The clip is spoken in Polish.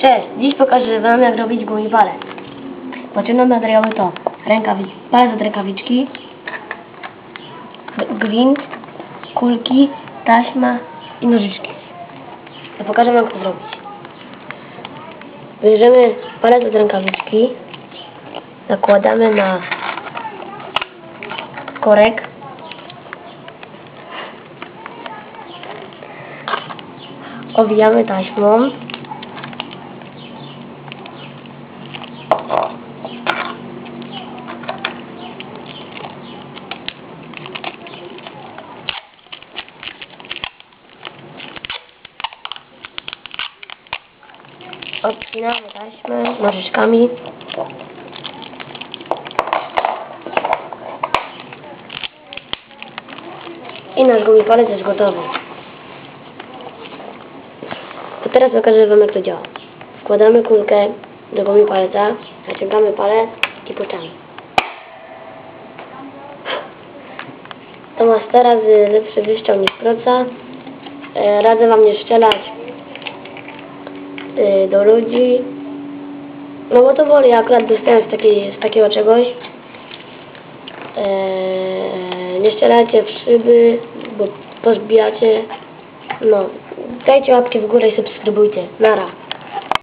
Cześć, dziś pokażę Wam jak robić gumipale. Potrzebne materiały to rękawic, palec od rękawiczki, gwint, kulki, taśma i nożyczki. Ja pokażę Wam jak to zrobić. Bierzemy palec od rękawiczki, nakładamy na korek, owijamy taśmą, odcinamy taśmę nożyczkami. I nasz gumipalec jest gotowy. To teraz pokażę Wam jak to działa. Wkładamy kulkę do gumipalca, naciągamy palec i puszczamy. To ma 100 razy lepszy wystrzał niż proca. E, Radzę Wam nie strzelać y, do ludzi. No bo to boli, ja akurat dostałem z, takiej, z takiego czegoś. Eee, nie strzelajcie w szyby, bo pozbijacie. No, dajcie łapki w górę i subskrybujcie. Nara.